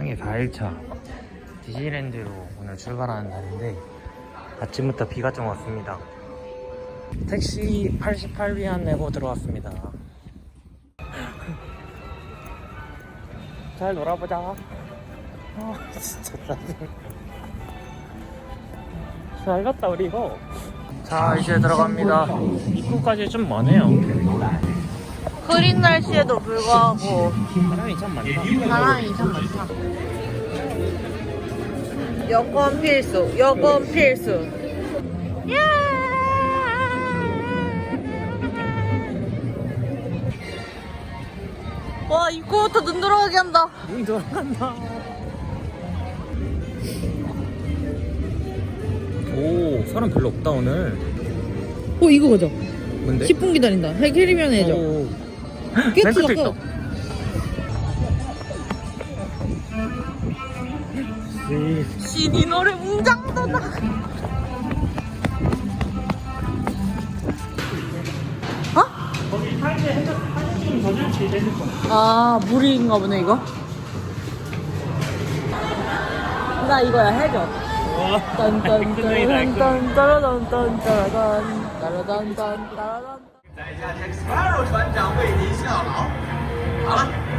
상해 4일차 디즈니랜드로 오늘 출발하는 날인데 아침부터 비가 좀 왔습니다. 택시 88위안 내고 들어왔습니다. 잘 놀아보자. 아 진짜 짜증. 잘 갔다 우리 이거. 자 이제 들어갑니다. 입구까지 좀 머네요. 흐린 날씨에도 불구하고 사람이 참 많다. 사람이 참 많다. 여권 필수, 여권 필수. 와 입구부터 눈 돌아가게 한다. 눈 돌아간다. 오 사람 별로 없다 오늘. 어 이거 보자. 뭔데? 10분 기다린다. 해리면 해줘. 오. 꽤 멘트도 크다. 있다. 네. 시니 노래 웅장도다. 거기 사이드에 핸드 사진 더 줄지 핸드폰. 아 물인가 보네 이거. 나 이거야 해줘. 와. 행동이다, 딴딴딴딴 따라단딴 따라단 따라단딴 代价 taxparoll 船长为您效劳。好了。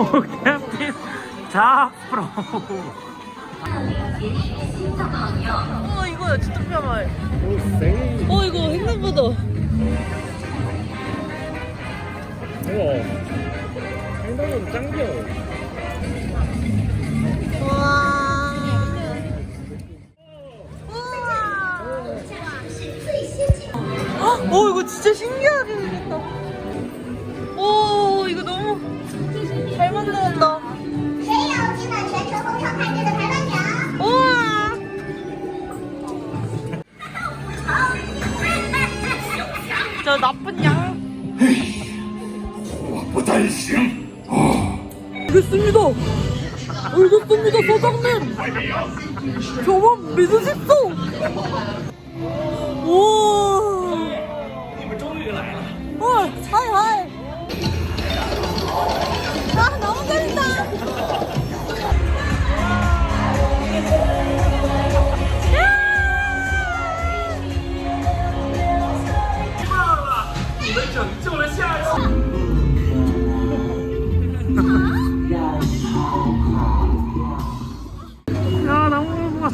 오 캡틴 자프로. 어 이거야 진짜 편해. 어 이거 횡단보도. 우와. 행동은 짱 귀여워. 와. 어 이거 진짜 신기하게 생겼다. 잘 만들었다. 谁有今晚全程风畅派对的台湾鸟？ 우와. 저 나쁜 양. 不担心。 알겠습니다. 알겠습니다, 사장님. 저만 믿으십소. 오. 你们终于来了。 어, 하이 하이.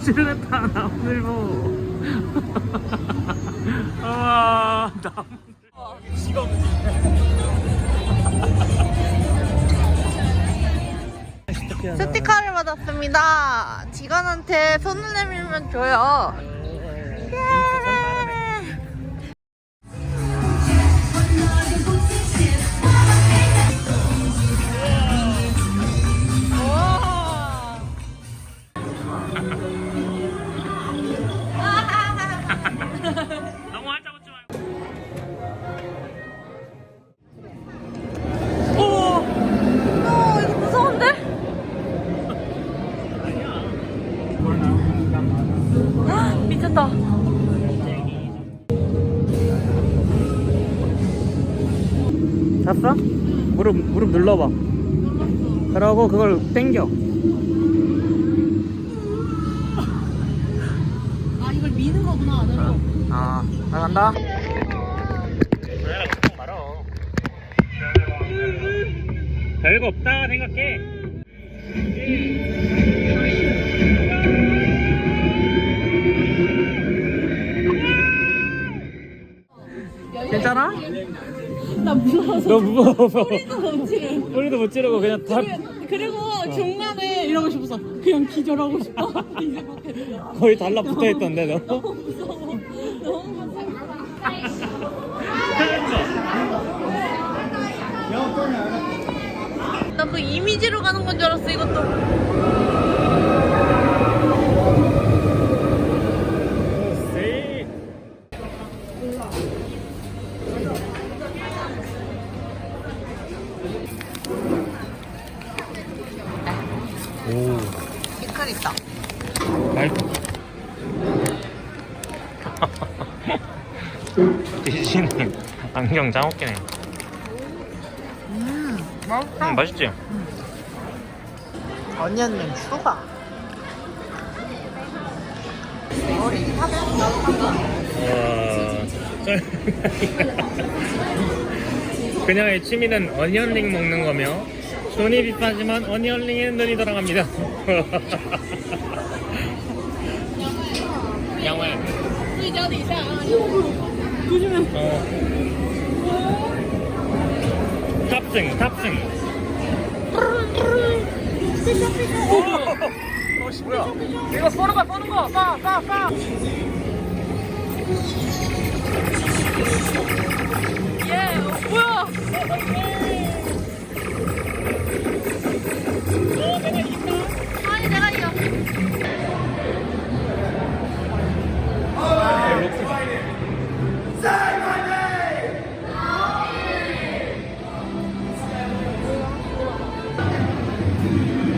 출연했다 나무늘보. 아 나무. 직업. 스티커를 받았습니다. 직원한테 손을 내밀면 줘요. 무릎 무릎 눌러봐. 그러고 그걸 당겨. 아, 이걸 미는 거구나, 안으로. 아, 나간다. 무서워서. 너 무서워. 소리도 못 지르. 소리도 못 지르고 그냥 다 그리고 중간에 이러고 싶었어. 그냥 기절하고 싶어. 이. 거의 달라붙어 있던데 너. 너무 무서워. 너무 무서워. 나 그 이미지로 가는 건 줄 알았어, 이것도. 오. 피클 있다. 말. 디시는 안경 짱 웃기네. 음, 맛있다. 음, 맛있지? 음. 언니는 수박. 머리 탑. 와. 그녀의 취미는 어니언링 먹는 거며 돈이 비싸지만 어니언링에 눈이 돌아갑니다. 양호야. 어. 탑승, 탑승. 어, 씨, 뭐야? 이거 쏘는 거, 쏘는 거! 쏴, 쏴, 쏴!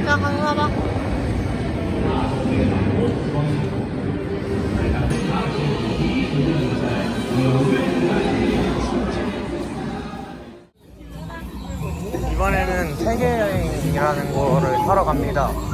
자, 가서 사봐. 갑니다.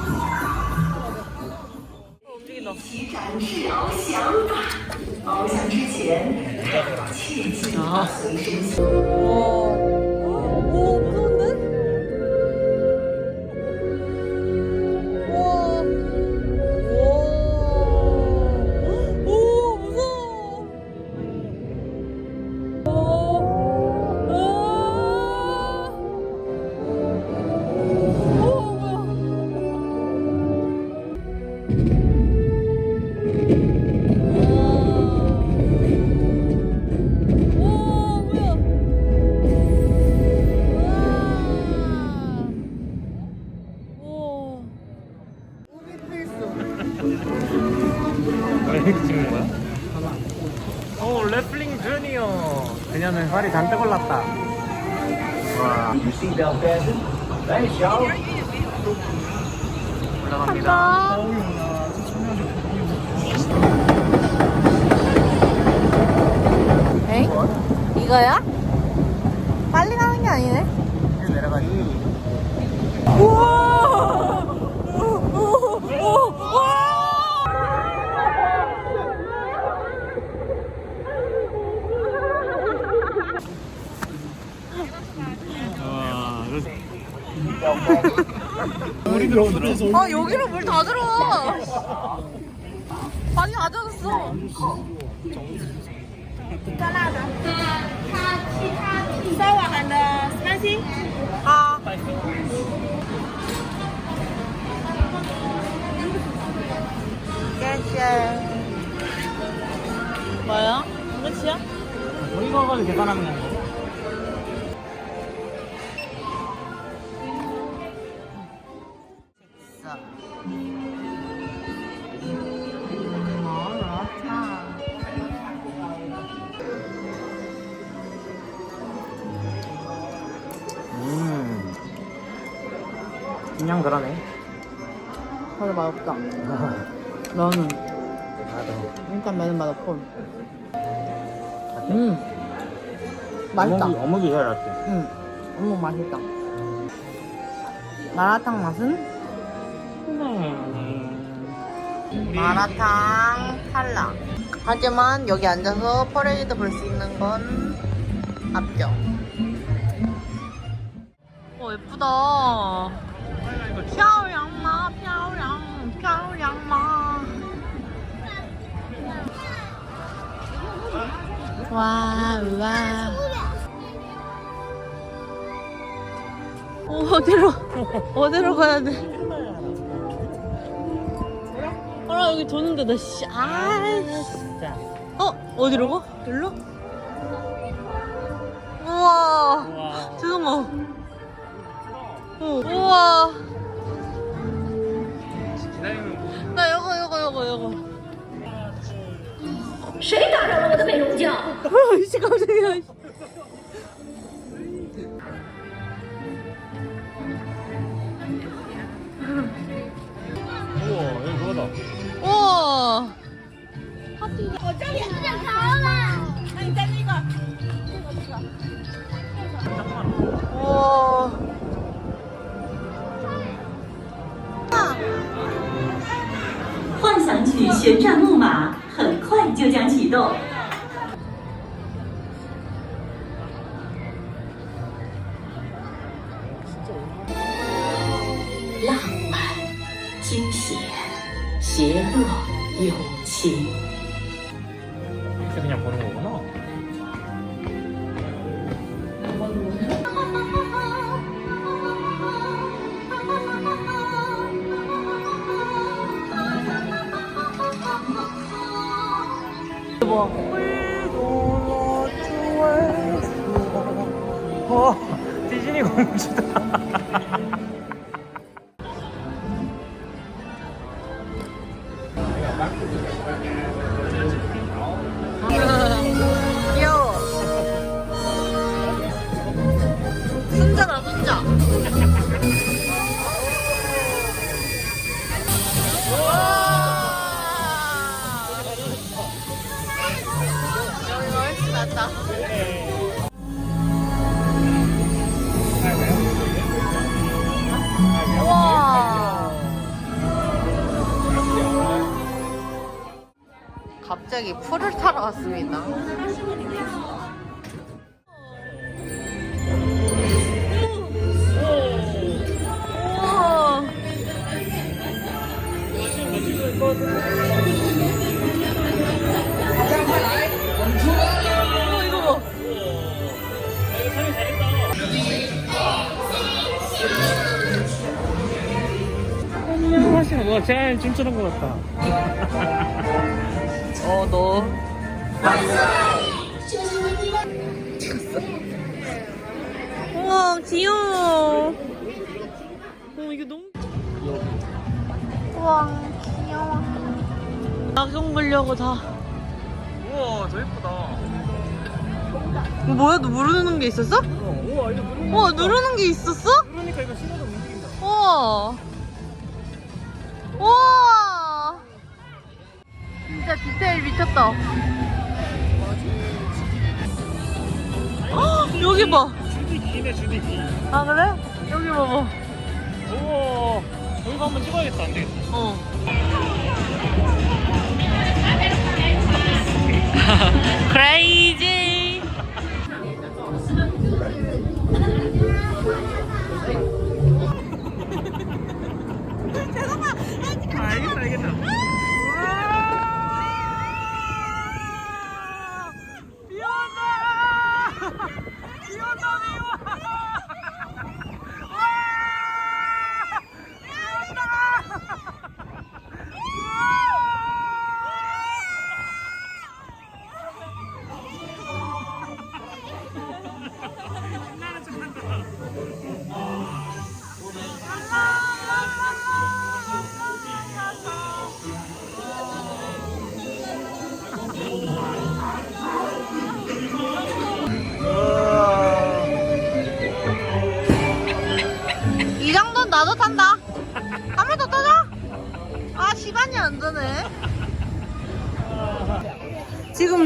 살이 잔뜩 올랐다. 와, 올라갑니다. 에이? 이거야? 빨리 가는 게 아니네. 내려가지. 우와! 오, 오, 와! 와, 물이 들어오면서 아 여기로 물 다 들어와 많이 다 젖었어 아 예예 뭐야? 그렇지야? 이거 가지고 계단 하면 돼. 면은 나도. 일단 면은 맛없고. 음. 맛있다. 어묵이, 어묵이 제일 낫지. 응. 어묵 맛있다. 마라탕 맛은? 마라탕 탈락. 하지만 여기 앉아서 퍼레이드 볼 수 있는 건 합격. 어 예쁘다. 와, 와. 어, 어디로, 어디로 가야 돼? 아, 여기 도는 데다, 씨. 아이씨. 진짜. 어, 어디로 가? 일로? 우와. 와. 죄송아. 어, 우와. 谁打扰了我的美容觉？笑这个。哇，又多了。哇。我这里是健高了。那你在那个，这个这个。哇。幻想曲旋转木马。就将启动。浪漫、惊险、邪恶、友情。 와, 디즈니 공주다. 낫다. 우와. 갑자기 풀을 타러 왔습니다. 뭐 제일 춤추는 것 같다. 어, 너. 우와, 귀여워. 어, 이게 너무. 우와, 귀여워. 낙용 보려고 다. 우와, 저 예쁘다. 뭐야? 너 누르는 게 있었어? 어, 우와, 이거 누르는 우와, 누르는 게 있었어? 그러니까 이거 신호도 움직인다. 우와. 우와. 진짜 디테일 미쳤다. 헉, 여기 봐. 주디기네, 주디기. 아, 그래? 여기 봐봐. 우와, 여기서 한번 찍어야겠다, 안 되겠다. 어. 크레이지. 알겠다, 알겠다. 비온다!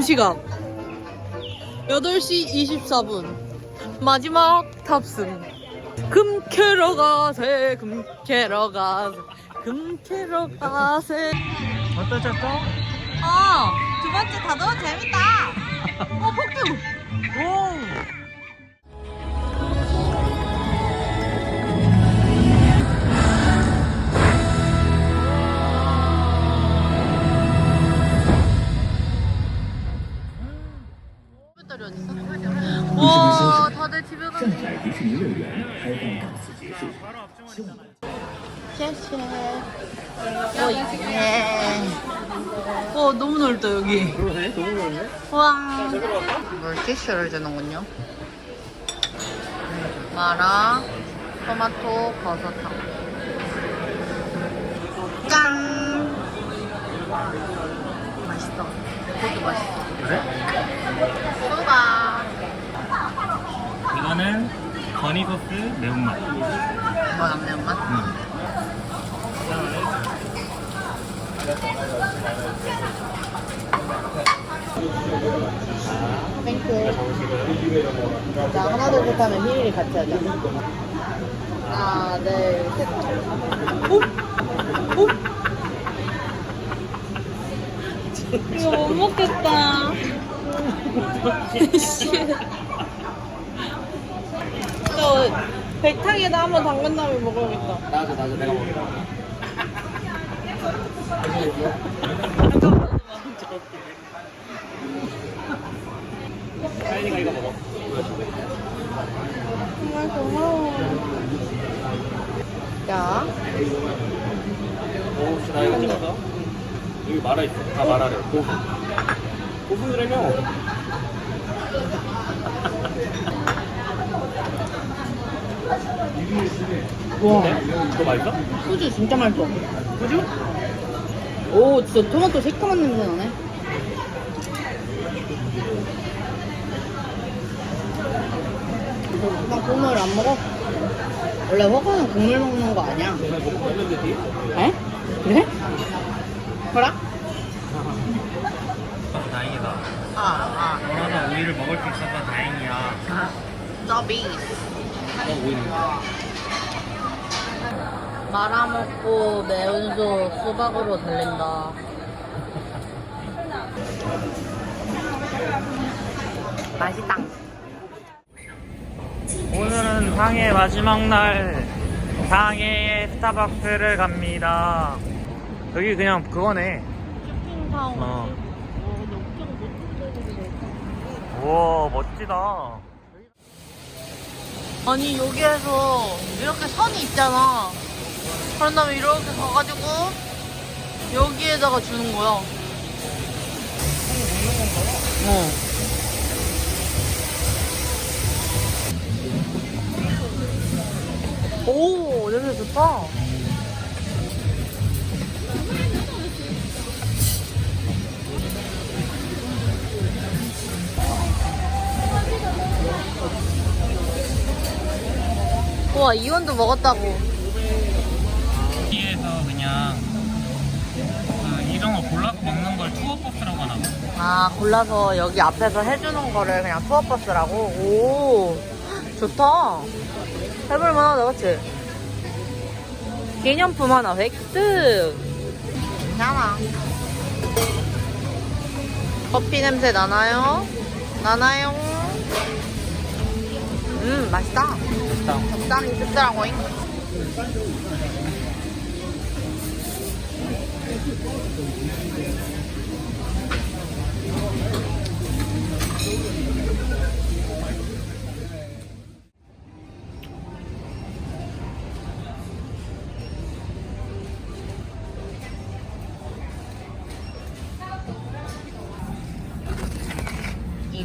시각 8시 24분. 마지막 탑승. 금 캐러 가세, 금 캐러 가세, 금 캐러 가세. 어떠셨어? 어, 두 번째 다 너무 재밌다. 어, 폭주. 오! 谢谢. 오, 예. 어, 너무 넓다, 여기. 그러네, 너무 그러네. 와. 물티슈를 주는군요. 마라, 토마토, 버섯탕. 짠! 맛있어. 그것도 맛있어. 그래? 수박. 이거는 건이소스 매운맛. 이거 안 매운맛? 응. 땡큐. 자, 하나, 둘, 셋 하면 휘리리 같이 하자. 하나, 둘, 셋. 오! 오! 이거 못 먹겠다. 저 백탕에다 한번 담근 다음에 먹어야겠다. 나도 나도 내가 먹을게. 하연이가 이거 먹어. 정말 고마워. 야, 오, 씨, 나 이거 찍었어. 여기 말아 있어. 다 말하래. 고분. 고분이라며. 와, 너 맛있어? 소주 진짜 맛있어. 소주? 오, 진짜 토마토 새까만 냄새 나네. 나 국물 안 먹어. 원래 허거는 국물 먹는 거 아니야. 내가 먹고 했는데 뒤? 에? 그래? 그래? 다행이다. 아, 아. 너나 오이를 먹을 수 있어서 다행이야. 서비스. 어, 오이. 말아먹고 매운소 수박으로 달린다. 맛있다. 오늘은 상해 마지막 날 상해의 스타벅스를 갑니다. 여기 그냥 그거네. 쇼핑타운. 어. 우와 멋지다. 아니 여기에서 이렇게 선이 있잖아. 그런 다음에 이렇게 가가지고 여기에다가 주는 거야. 어. 오, 냄새 좋다. 우와, 이원도 먹었다고. 아, 골라서 여기 앞에서 해주는 거를 그냥 투어버스라고? 오, 좋다. 해볼만하다, 그치? 기념품 하나 획득. 괜찮아. 커피 냄새 나나요? 나나요? 음, 맛있다. 일단 적당히 씁쓸하고잉.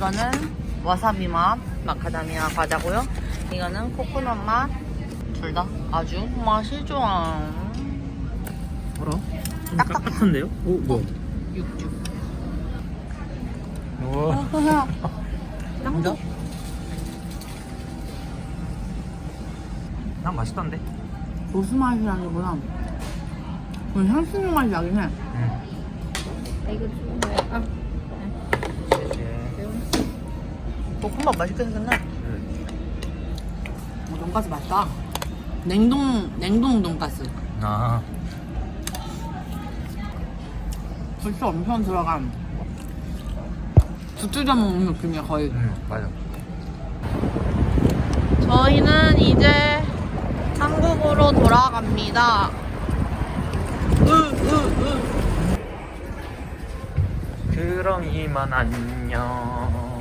이거는 와사비 맛 마카다미아 과자고요. 이거는 코코넛 맛. 둘 다 아주 맛이 좋아. 뭐라? 좀 딱딱해. 딱딱한데요? 오 뭐야? 육즙. 우와. 짱도? 난 맛있던데. 고수 맛이라기보다 그냥 향신료 맛이 나긴 해. 응. 볶음밥 맛있게 생겼네. 응. 어, 돈가스 맛있다. 냉동 냉동 돈가스. 아. 불도 엄청 들어간 두들겨 먹는 느낌이야 거의. 응 맞아. 저희는 이제 한국으로 돌아갑니다. 그럼 이만 안녕.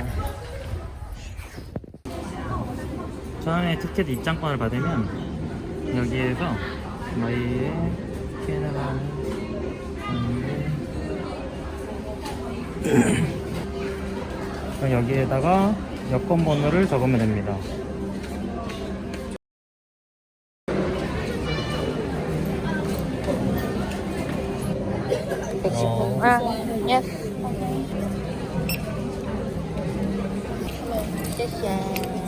처음에 티켓 입장권을 받으면 여기에서 마이의 캐나다 그럼 여기에다가 여권 번호를 적으면 됩니다. 어. 응, 예스. 谢谢。